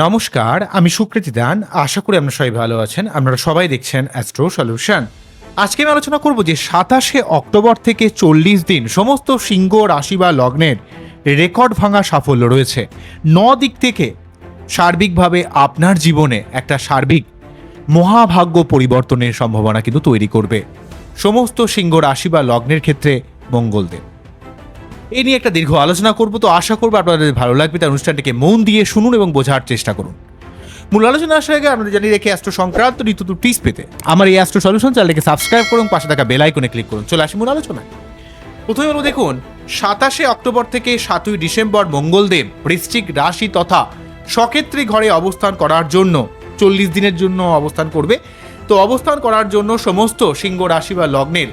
নমস্কার, আমি সুকৃতি দান। আশা করি আপনারা সবাই ভালো আছেন। আপনারা সবাই দেখছেন অ্যাস্ট্রো সলিউশন আজকে আমি আলোচনা করব যে সাতাশে অক্টোবর থেকে চল্লিশ দিন সমস্ত সিংহ রাশি বা লগ্নের রেকর্ড ভাঙা সাফল্য রয়েছে। ন দিক থেকে সার্বিকভাবে আপনার জীবনে একটা সার্বিক মহাভাগ্য পরিবর্তনের সম্ভাবনা কিন্তু তৈরি করবে। সমস্ত সিংহ রাশি বা লগ্নের ক্ষেত্রে মঙ্গলদেব এই নিয়ে একটা দীর্ঘ আলোচনা করব। তো আশা করব আপনাদের ভালো লাগবে। তার অনুষ্ঠানটিকে মন দিয়ে শুনুন এবং বোঝার চেষ্টা করুন। মূল আলোচনা আসার আগে আপনাদের জানিয়ে রেখে অ্যাস্ট্রো সংক্রান্ত নিত্য টিপস পেতে আমার এই অ্যাস্ট্রো সলিউশন চ্যানেলকে সাবস্ক্রাইব করুন, পাশে থাকা বেল আইকনে ক্লিক করুন। চলে আসি মূল আলোচনায়। প্রথমে হলো দেখুন, সাতাশে অক্টোবর থেকে সাতই ডিসেম্বর মঙ্গলদেব বৃশ্চিক রাশি তথা সক্ষেত্রী ঘরে অবস্থান করার জন্য চল্লিশ দিনের জন্য অবস্থান করবে। তো অবস্থান করার জন্য সমস্ত সিংহ রাশি বা লগ্নের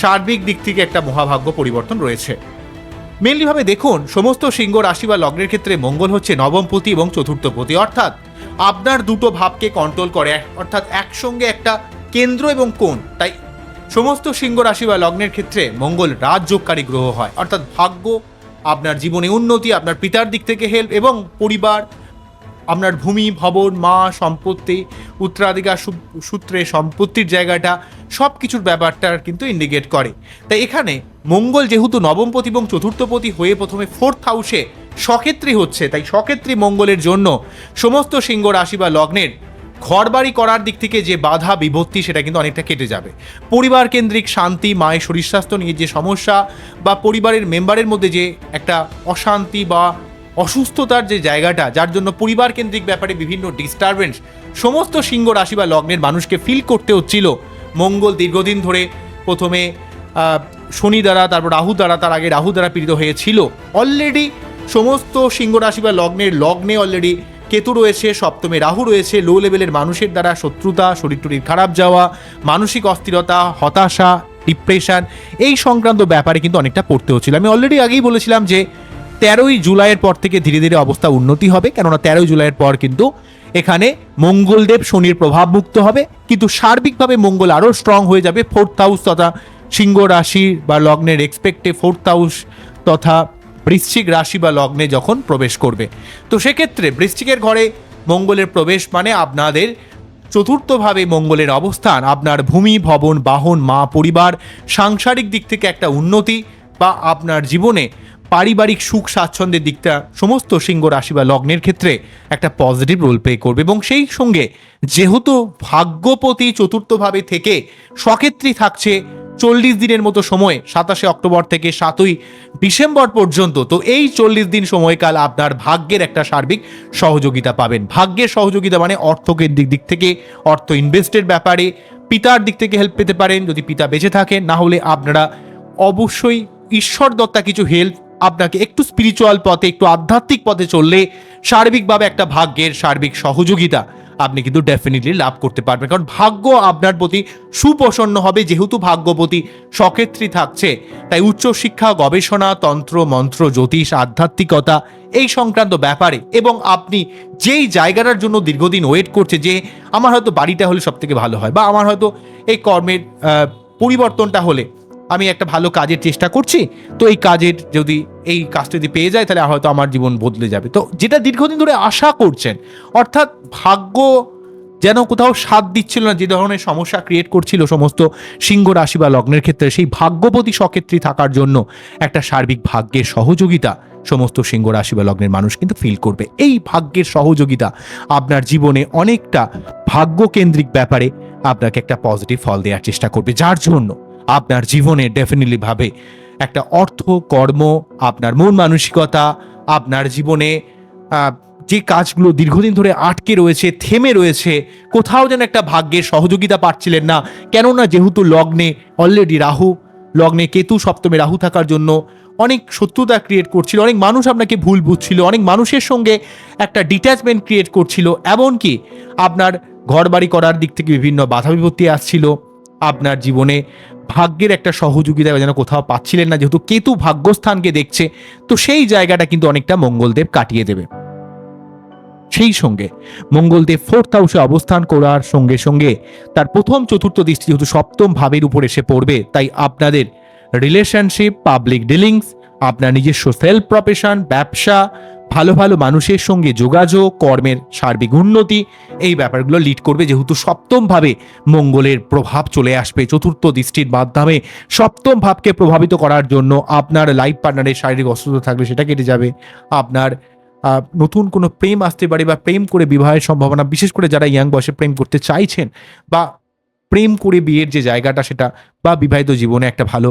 সার্বিক দিক থেকে একটা মহাভাগ্য পরিবর্তন রয়েছে। মেনলি ভাবে দেখুন, সমস্ত সিংহ রাশি বা লগ্নের ক্ষেত্রে মঙ্গল হচ্ছে নবমপতি এবং চতুর্থপতি অর্থাৎ আপনার দুটো ভাবকে কন্ট্রোল করে, অর্থাৎ একসঙ্গে একটা কেন্দ্র এবং কোণ। তাই সমস্ত সিংহ রাশি বা লগ্নের ক্ষেত্রে মঙ্গল রাজযোগকারী গ্রহ হয়। অর্থাৎ ভাগ্য আপনার জীবনে উন্নতি, আপনার পিতার দিক থেকে হেল্প এবং পরিবার আপনার ভূমি, ভবন, মা, সম্পত্তি, উত্তরাধিকার সূত্রে সম্পত্তির জায়গাটা সব কিছুর ব্যাপারটা কিন্তু ইন্ডিকেট করে। তাই এখানে মঙ্গল যেহেতু নবমপতি এবং চতুর্থপতি হয়ে প্রথমে ফোর্থ হাউসে সক্ষেত্রী হচ্ছে, তাই সক্ষেত্রী মঙ্গলের জন্য সমস্ত সিংহ রাশি বা লগ্নের ঘরবাড়ি করার দিক থেকে যে বাধা বিভক্তি সেটা কিন্তু অনেকটা কেটে যাবে। পরিবার কেন্দ্রিক শান্তি, মায়ের শরীর স্বাস্থ্য নিয়ে যে সমস্যা বা পরিবারের মেম্বারের মধ্যে যে একটা অশান্তি বা অসুস্থতার যে জায়গাটা, যার জন্য পরিবার কেন্দ্রিক ব্যাপারে বিভিন্ন ডিস্টারবেন্স সমস্ত সিংহ রাশি বা লগ্নের মানুষকে ফিল করতে হচ্ছিল। মঙ্গল দীর্ঘদিন ধরে প্রথমে শনি দ্বারা, তারপর রাহু দ্বারা, তার আগে রাহু দ্বারা পীড়িত হয়েছিল। অলরেডি সমস্ত সিংহ রাশি বা লগ্নের লগ্নে অলরেডি কেতু রয়েছে, সপ্তমে রাহু রয়েছে লো লেভেলের মানুষের দ্বারা শত্রুতা, শরীর টরীর খারাপ যাওয়া, মানসিক অস্থিরতা, হতাশা ডিপ্রেশন এই সংক্রান্ত ব্যাপারে কিন্তু অনেকটা পড়তে হচ্ছিল। আমি অলরেডি আগেই বলেছিলাম যে তেরোই জুলাইয়ের পর থেকে ধীরে ধীরে অবস্থা উন্নতি হবে, কেননা তেরোই জুলাইয়ের পর কিন্তু এখানে মঙ্গলদেব শনির প্রভাব মুক্ত হবে, কিন্তু সার্বিকভাবে মঙ্গল আরও স্ট্রং হয়ে যাবে। ফোর্থ হাউস তথা সিংহ রাশি বা লগ্নের এক্সপেক্টে ফোর্থ হাউস তথা বৃশ্চিক রাশি বা লগ্নে যখন প্রবেশ করবে। তো সেক্ষেত্রে বৃশ্চিকের ঘরে মঙ্গলের প্রবেশ মানে আপনাদের চতুর্থভাবে মঙ্গলের অবস্থান, আপনার ভূমি, ভবন, বাহন, মা, পরিবার, সাংসারিক দিক থেকে একটা উন্নতি বা আপনার জীবনে পারিবারিক সুখ স্বাচ্ছন্দ্যের দিকটা সমস্ত সিংহ রাশি বা লগ্নের ক্ষেত্রে একটা পজিটিভ রোল প্লে করবে এবং সেই সঙ্গে যেহেতু ভাগ্যপতি চতুর্থভাবে থেকে সক্ষেত্রী থাকছে চল্লিশ দিনের মতো সময়, সাতাশে অক্টোবর থেকে সাতই ডিসেম্বর পর্যন্ত, তো এই চল্লিশ দিন সময়কাল আপনার ভাগ্যের একটা সার্বিক সহযোগিতা পাবেন। ভাগ্যের সহযোগিতা মানে অর্থকেন্দ্রিক দিক থেকে, অর্থ ইনভেস্টের ব্যাপারে পিতার দিক থেকে হেল্প পেতে পারেন, যদি পিতা বেঁচে থাকেন, না হলে আপনারা অবশ্যই ঈশ্বর দত্তা কিছু হেল্প আপনাকে একটু স্পিরিচুয়াল পথে, একটু আধ্যাত্মিক পথে চললে সার্বিকভাবে একটা ভাগ্যের সার্বিক সহযোগিতা আপনি কিন্তু ডেফিনেটলি লাভ করতে পারবেন। কারণ ভাগ্য আপনার প্রতি সুপ্রসন্ন হবে, যেহেতু ভাগ্যপতি সক্ষেত্রী থাকছে। তাই উচ্চশিক্ষা গবেষণা, তন্ত্র, মন্ত্র, জ্যোতিষ, আধ্যাত্মিকতা এই সংক্রান্ত ব্যাপারে এবং আপনি যেই জায়গাটার জন্য দীর্ঘদিন ওয়েট করছে যে আমার হয়তো বাড়িটা হলে সব থেকে ভালো হয় বা আমার হয়তো এই কর্মের পরিবর্তনটা হলে আমি একটা ভালো কাজের চেষ্টা করছি, তো এই কাজের যদি এই কাজটা যদি পেয়ে যায়, তাহলে হয়তো আমার জীবন বদলে যাবে। তো যেটা দীর্ঘদিন ধরে আশা করছেন, অর্থাৎ ভাগ্য যেন কোথাও সাথ দিচ্ছিল না, যে ধরনের সমস্যা ক্রিয়েট করছিল সমস্ত সিংহ রাশি বা লগ্নের ক্ষেত্রে, সেই ভাগ্যপতি সক্ষেত্রী থাকার জন্য একটা সার্বিক ভাগ্যের সহযোগিতা সমস্ত সিংহ রাশি বা লগ্নের মানুষ কিন্তু ফিল করবে। এই ভাগ্যের সহযোগিতা আপনার জীবনে অনেকটা ভাগ্যকেন্দ্রিক ব্যাপারে আপনাকে একটা পজিটিভ ফল দেওয়ার চেষ্টা করবে, যার জন্য আপনার জীবনে ডেফিনেটলি ভাবে। একটা অর্থ, কর্ম, আপনার মন মানসিকতা, আপনার জীবনে যে কাজগুলো দীর্ঘদিন ধরে আটকে রয়েছে, থেমে রয়েছে, কোথাও যেন একটা ভাগ্যের সহযোগিতা পাচ্ছিলেন না। কেননা যেহেতু লগ্নে অলরেডি রাহু, লগ্নে কেতু, সপ্তমে রাহু থাকার জন্য অনেক শত্রুতা ক্রিয়েট করছিল, অনেক মানুষ আপনাকে ভুল বুঝছিল, অনেক মানুষের সঙ্গে একটা ডিট্যাচমেন্ট ক্রিয়েট করছিল, এমনকি আপনার ঘরবাড়ি করার দিক থেকে বিভিন্ন বাধা বিপত্তি আসছিল। আপনার জীবনে ভাগ্যের একটা সহযোগিতা যেন কোথাও পাচ্ছিলেন না, যেহেতু কেতু ভাগ্যস্থানকে দেখছে, তো সেই জায়গাটা কিন্তু অনেকটা মঙ্গলদেব কাটিয়ে দেবে। সেই সঙ্গে মঙ্গলদেব ফোর্থ হাউসে অবস্থান করার সঙ্গে সঙ্গে তার প্রথম চতুর্থ দৃষ্টি যেহেতু সপ্তম ভাবের উপর এসে পড়বে, তাই আপনাদের রিলেশনশিপ পাবলিক ডিলিংস আপনার নিজস্ব সেলফ প্রফেশন ব্যবসা ভালো ভালো মানুষের সঙ্গে যোগাযোগ, কর্মের সার্বিক উন্নতি, এই ব্যাপারগুলো লিড করবে যেহেতু সপ্তমভাবে মঙ্গলের প্রভাব চলে আসবে, চতুর্থ দৃষ্টির মাধ্যমে সপ্তম ভাবকে প্রভাবিত করার জন্য আপনার লাইফ পার্টনারের শারীরিক অসুস্থতা থাকলে সেটা কেটে যাবে। আপনার নতুন কোনো প্রেম আসতে পারে বা প্রেম করে বিবাহের সম্ভাবনা, বিশেষ করে যারা ইয়াং বয়সে প্রেম করতে চাইছেন বা প্রেম করে বিয়ের যে জায়গাটা সেটা বা বিবাহিত জীবনে একটা ভালো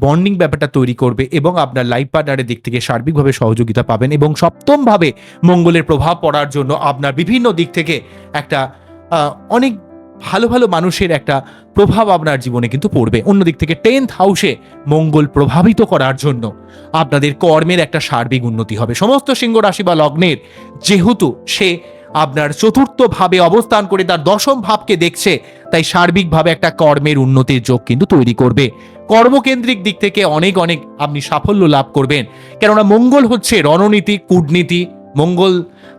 বন্ডিং ব্যাপারটা তৈরি করবে এবং আপনার লাইফ পার্টনারের দিক থেকে সার্বিকভাবে সহযোগিতা পাবেন এবং সপ্তমভাবে মঙ্গলের প্রভাব পড়ার জন্য আপনার বিভিন্ন দিক থেকে একটা অনেক ভালো ভালো মানুষের একটা প্রভাব আপনার জীবনে কিন্তু পড়বে। অন্যদিক থেকে টেন্থ হাউসে মঙ্গল প্রভাবিত করার জন্য আপনাদের কর্মের একটা সার্বিক উন্নতি হবে। সমস্ত সিংহ রাশি বা লগ্নের যেহেতু সে আপনার চতুর্থ ভাবে অবস্থান করে তার দশম ভাবকে দেখছে, তাই সার্বিকভাবে একটা কর্মের উন্নতির যোগ কিন্তু তৈরি করবে। কর্মকেন্দ্রিক দিক থেকে অনেক অনেক আপনি সাফল্য লাভ করবেন। কেননা মঙ্গল হচ্ছে রণনীতি, কূটনীতি, মঙ্গল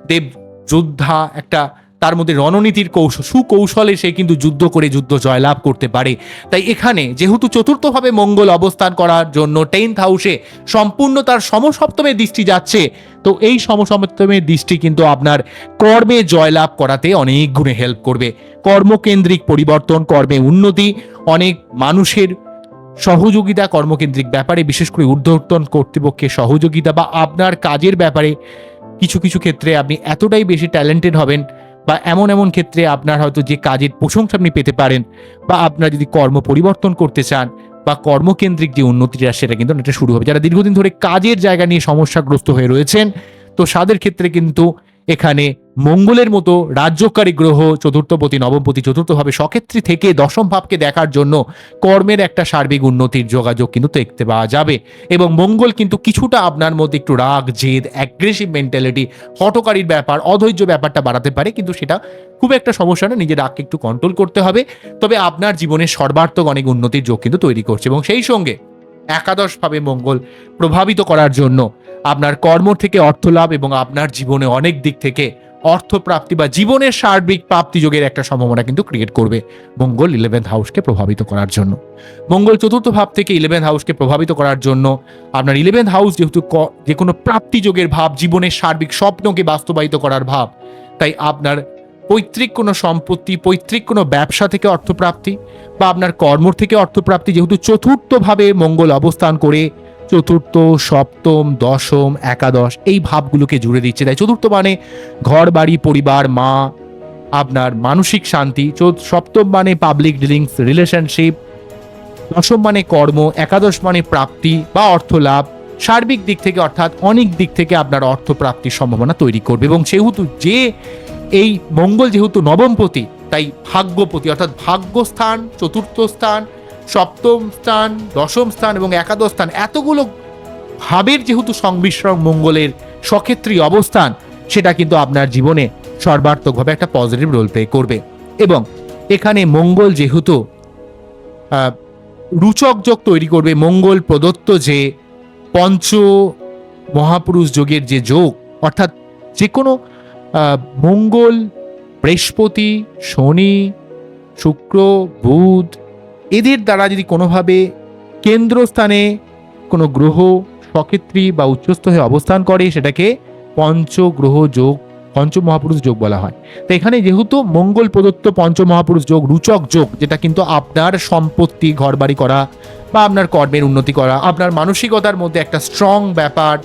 দেব যোদ্ধা একটা তার মধ্যে রণনীতির কৌশল সুকৌশলে সে কিন্তু যুদ্ধ করে যুদ্ধ জয়লাভ করতে পারে। তাই এখানে যেহেতু চতুর্থভাবে মঙ্গল অবস্থান করার জন্য টেন্থ হাউসে সম্পূর্ণ তার সমসপ্তমের দৃষ্টি যাচ্ছে, তো এই সমসপ্তমের দৃষ্টি কিন্তু আপনার কর্মে জয়লাভ করাতে অনেক গুণে হেল্প করবে। কর্মকেন্দ্রিক পরিবর্তন, কর্মে উন্নতি, অনেক মানুষের সহযোগিতা কর্মকেন্দ্রিক ব্যাপারে, বিশেষ করে ঊর্ধ্বতন কর্তৃপক্ষের সহযোগিতা বা আপনার কাজের ব্যাপারে কিছু কিছু ক্ষেত্রে আপনি এতটাই বেশি ট্যালেন্টেড হবেন বা এমন এমন ক্ষেত্রে আপনার হয়তো যে কাজের প্রশংসা আপনি পেতে পারেন বা আপনার যদি কর্ম পরিবর্তন করতে চান বা কর্মকেন্দ্রিক যে উন্নতিটা সেটা কিন্তু অনেকটা শুরু হবে। যারা দীর্ঘদিন ধরে কাজের জায়গা নিয়ে সমস্যাগ্রস্ত হয়ে রয়েছেন, তো তাদের ক্ষেত্রে কিন্তু এখানে মঙ্গলের মতো রাজ্যকারী গ্রহ চতুর্থপতি, নবমপতি, চতুর্থভাবে সক্ষেত্রী থেকে দশম ভাবকে দেখার জন্য কর্মের একটা সার্বিক উন্নতির যোগাযোগ কিন্তু দেখতে পাওয়া যাবে। এবং মঙ্গল কিন্তু কিছুটা আপনার মধ্যে একটু রাগ, জেদ অ্যাগ্রেসিভ মেন্টালিটি হটকারীর ব্যাপার, অধৈর্য ব্যাপারটা বাড়াতে পারে, কিন্তু সেটা খুব একটা সমস্যা না, নিজের রাগকে একটু কন্ট্রোল করতে হবে। তবে আপনার জীবনের সর্বার্থক অনেক উন্নতির যোগ কিন্তু তৈরি করছে। এবং সেই সঙ্গে একাদশভাবে মঙ্গল প্রভাবিত করার জন্য। আপনার কর্ম থেকে অর্থ লাভ এবং আপনার জীবনে অনেক দিক থেকে অর্থ প্রাপ্তি বা জীবনের সার্বিক প্রাপ্তি যোগের একটা সম্ভাবনা কিন্তু ক্রিয়েট করবে মঙ্গল ইলেভেন্থ হাউসকে প্রভাবিত করার জন্য। মঙ্গল চতুর্থ ভাব থেকে ইলেভেন্থ হাউসকে প্রভাবিত করার জন্য আপনার ইলেভেন্থ হাউস যেহেতু যে কোনো প্রাপ্তি যোগের ভাব, জীবনের সার্বিক স্বপ্নকে বাস্তবায়িত করার ভাব, তাই আপনার পৈতৃক কোনো সম্পত্তি, পৈতৃক কোনো ব্যবসা থেকে অর্থপ্রাপ্তি বা আপনার কর্ম থেকে অর্থপ্রাপ্তি যেহেতু চতুর্থভাবে মঙ্গল অবস্থান করে, চতুর্থ, সপ্তম, দশম, একাদশ, এই ভাবগুলোকে জুড়ে দিচ্ছে। তাই চতুর্থ মানে ঘর, বাড়ি, পরিবার, মা, আপনার মানসিক শান্তি সপ্তম মানে পাবলিক ডিলিংস রিলেশনশিপ দশম মানে কর্ম, একাদশ মানে প্রাপ্তি বা অর্থ লাভ, সার্বিক দিক থেকে অর্থাৎ অনেক দিক থেকে আপনার অর্থ প্রাপ্তির সম্ভাবনা তৈরি করবে। এবং সেহেতু যে এই মঙ্গল যেহেতু নবমপতি তাই ভাগ্যপতি অর্থাৎ ভাগ্যস্থান চতুর্থ স্থান, সপ্তম স্থান, দশম স্থান এবং একাদশ স্থান, এতগুলো ভাবের যেহেতু সংমিশ্রণ মঙ্গলের সক্ষেত্রী অবস্থান, সেটা কিন্তু আপনার জীবনে সর্বার্থকভাবে একটা পজিটিভ রোল প্লে করবে। এবং এখানে মঙ্গল যেহেতু রুচক যোগ তৈরি করবে, মঙ্গল প্রদত্ত যে পঞ্চ মহাপুরুষ যোগের যে যোগ, অর্থাৎ যে কোনো মঙ্গল, বৃহস্পতি, শনি, শুক্র, বুধ এদের দ্বারা যদি কোনোভাবে কেন্দ্রস্থানে কোনো গ্রহ সক্ষেত্রী বা উচ্চস্থ হয়ে অবস্থান করে, সেটাকে পঞ্চগ্রহ যোগ পঞ্চ মহাপুরুষ যোগ বলা হয়। তো এখানে যেহেতু মঙ্গল প্রদত্ত পঞ্চ মহাপুরুষ যোগ, রুচক যোগ, যেটা কিন্তু আপনার সম্পত্তি, ঘরবাড়ি করা বা আপনার কর্মের উন্নতি করা, আপনার মানসিকতার মধ্যে একটা স্ট্রং ব্যাপার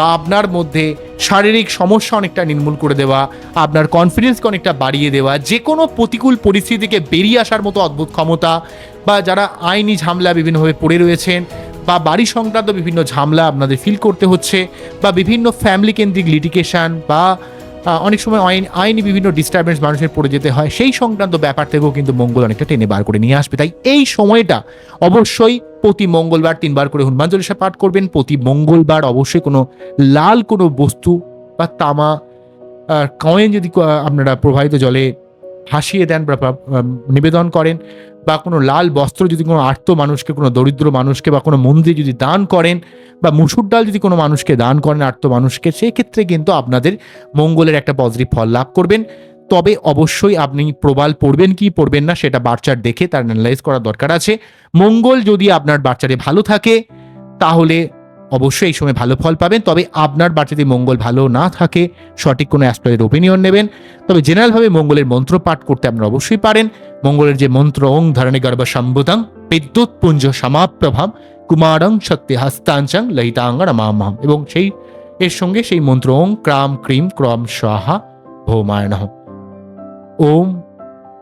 বা আপনার মধ্যে শারীরিক সমস্যা অনেকটা নির্মূল করে দেওয়া, আপনার কনফিডেন্সকে অনেকটা বাড়িয়ে দেওয়া যে কোনো প্রতিকূল পরিস্থিতিকে বেরিয়ে আসার মতো অদ্ভুত ক্ষমতা বা যারা আইনি ঝামেলা বিভিন্নভাবে পড়ে রয়েছেন বা বাড়ি সংক্রান্ত বিভিন্ন ঝামেলা আপনাদের ফিল করতে হচ্ছে বা বিভিন্ন ফ্যামিলি কেন্দ্রিক লিটিগেশন বা অনেক সময় আইন, আইনি বিভিন্ন ডিস্টারবেন্স মানুষের পড়ে যেতে হয়, সেই সংক্রান্ত ব্যাপার থেকেও কিন্তু মঙ্গল অনেকটা টেনে বার করে নিয়ে আসবে। তাই এই সময়টা অবশ্যই প্রতি মঙ্গলবার তিনবার করে হনুমান চল্লিশা পাঠ করবেন। প্রতি মঙ্গলবার অবশ্যই কোনো লাল কোনো বস্তু বা তামা কয়েন যদি আপনারা প্রবাহিত জলে ভাসিয়ে দেন নিবেদন করেন বা কোনো লাল বস্ত্র যদি কোনো আর্ত মানুষকে, কোনো দরিদ্র মানুষকে বা কোনো মন্দিরে যদি দান করেন বা মুসুর ডাল যদি কোনো মানুষকে দান করেন আর্ত মানুষকে, সেক্ষেত্রে কিন্তু আপনাদের মঙ্গলের একটা পজিটিভ ফল লাভ করবেন। তবে অবশ্যই আপনি প্রবাল পড়বেন কি পড়বেন না সেটা বাচ্চার দেখে তার অ্যানালাইজ করার দরকার আছে। মঙ্গল যদি আপনার বাচ্চারে ভালো থাকে, তাহলে অবশ্যই এই সময় ভালো ফল পাবেন। তবে আপনার বাড়িতে মঙ্গল ভালো না থাকে, সঠিক কোনো অ্যাস্ট্রয়ের ওপিনিয়ন নেবেন। তবে জেনারেলভাবে মঙ্গলের মন্ত্র পাঠ করতে আপনারা অবশ্যই পারেন। মঙ্গলের যে মন্ত্র, ওং ধরণী গর্ভ সম্বুদং, বিদ্যুৎ পুঞ্জ সমাপ্রভাম, কুমারং শক্তি হস্তাঞ্চং লহিতাঙ্গ রমামহম এবং সেই, এর সঙ্গে সেই মন্ত্র, ওং ক্রাম ক্রিম ক্রম স্বাহা ভৌমায় নহ ওম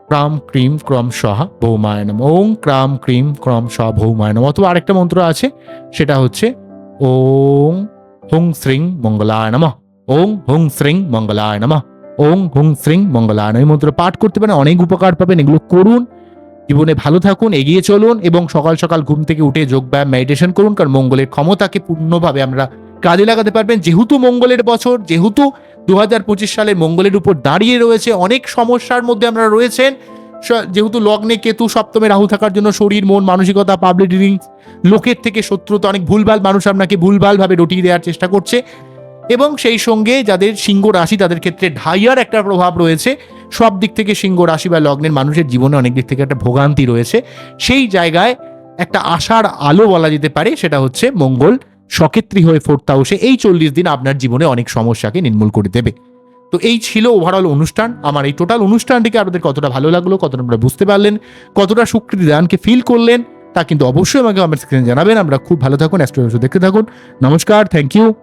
ক্রাম ক্রিম ক্রম স্বাহা ভৌমায় নম ওং ক্রাম ক্রিম ক্রম স্বাহা ভৌমায় নম অথবা আরেকটা মন্ত্র আছে, সেটা হচ্ছে ওং হুং শ্রিং মঙ্গলায় নমঃ। ওং হুং শ্রিং মঙ্গলায় নমঃ। ওং হুং শ্রিং মঙ্গলায় নমঃ। এই মন্ত্র পাঠ করতে পারেন, অনেক উপকার পাবেন, এগুলো করুন। জীবনে ভালো থাকুন, এগিয়ে চলুন এবং সকাল সকাল ঘুম থেকে উঠে যোগব্যায়াম মেডিটেশন করুন। কারণ মঙ্গলের ক্ষমতাকে পূর্ণভাবে আমরা কাজে লাগাতে পারবেন। যেহেতু মঙ্গলের বছর, যেহেতু দু হাজার পঁচিশ সালে মঙ্গলের উপর দাঁড়িয়ে রয়েছে অনেক সমস্যার মধ্যে আমরা রয়েছেন। যেহেতু লগ্নে কেতু সপ্তমে রাহু থাকার জন্য শরীর, মন, মানসিকতা পাবলিক ডিলিং লোকের থেকে শত্রুতা, অনেক ভুলভাল মানুষ আপনাকে ভুলভালভাবে রটিয়ে দেওয়ার চেষ্টা করছে। এবং সেই সঙ্গে যাদের সিংহ রাশি, তাদের ক্ষেত্রে ঢাইয়ার একটা প্রভাব রয়েছে। সব দিক থেকে সিংহ রাশি বা লগ্নের মানুষের জীবনে অনেক দিক থেকে একটা ভোগান্তি রয়েছে। সেই জায়গায় একটা আশার আলো বলা যেতে পারে, সেটা হচ্ছে মঙ্গল। সকেত্রী হয়ে ফোর্থ হাউসে এই চল্লিশ দিন আপনার জীবনে অনেক সমস্যাকে নির্মূল করে দেবে। তো এই ছিল ওভারঅল অনুষ্ঠান। আমার এই টোটাল অনুষ্ঠানটিকে আপনাদের কতটা ভালো লাগল, কতটা আপনারা বুঝতে পারলেন, কতটা সুকৃতি দানকে ফিল করলেন, তা কিন্তু অবশ্যই আমাকে আমার স্ক্রিনে জানাবেন। আমরা খুব ভালো থাকুন অ্যাস্ট্রোলজি দেখতে থাকুন। নমস্কার থ্যাংক ইউ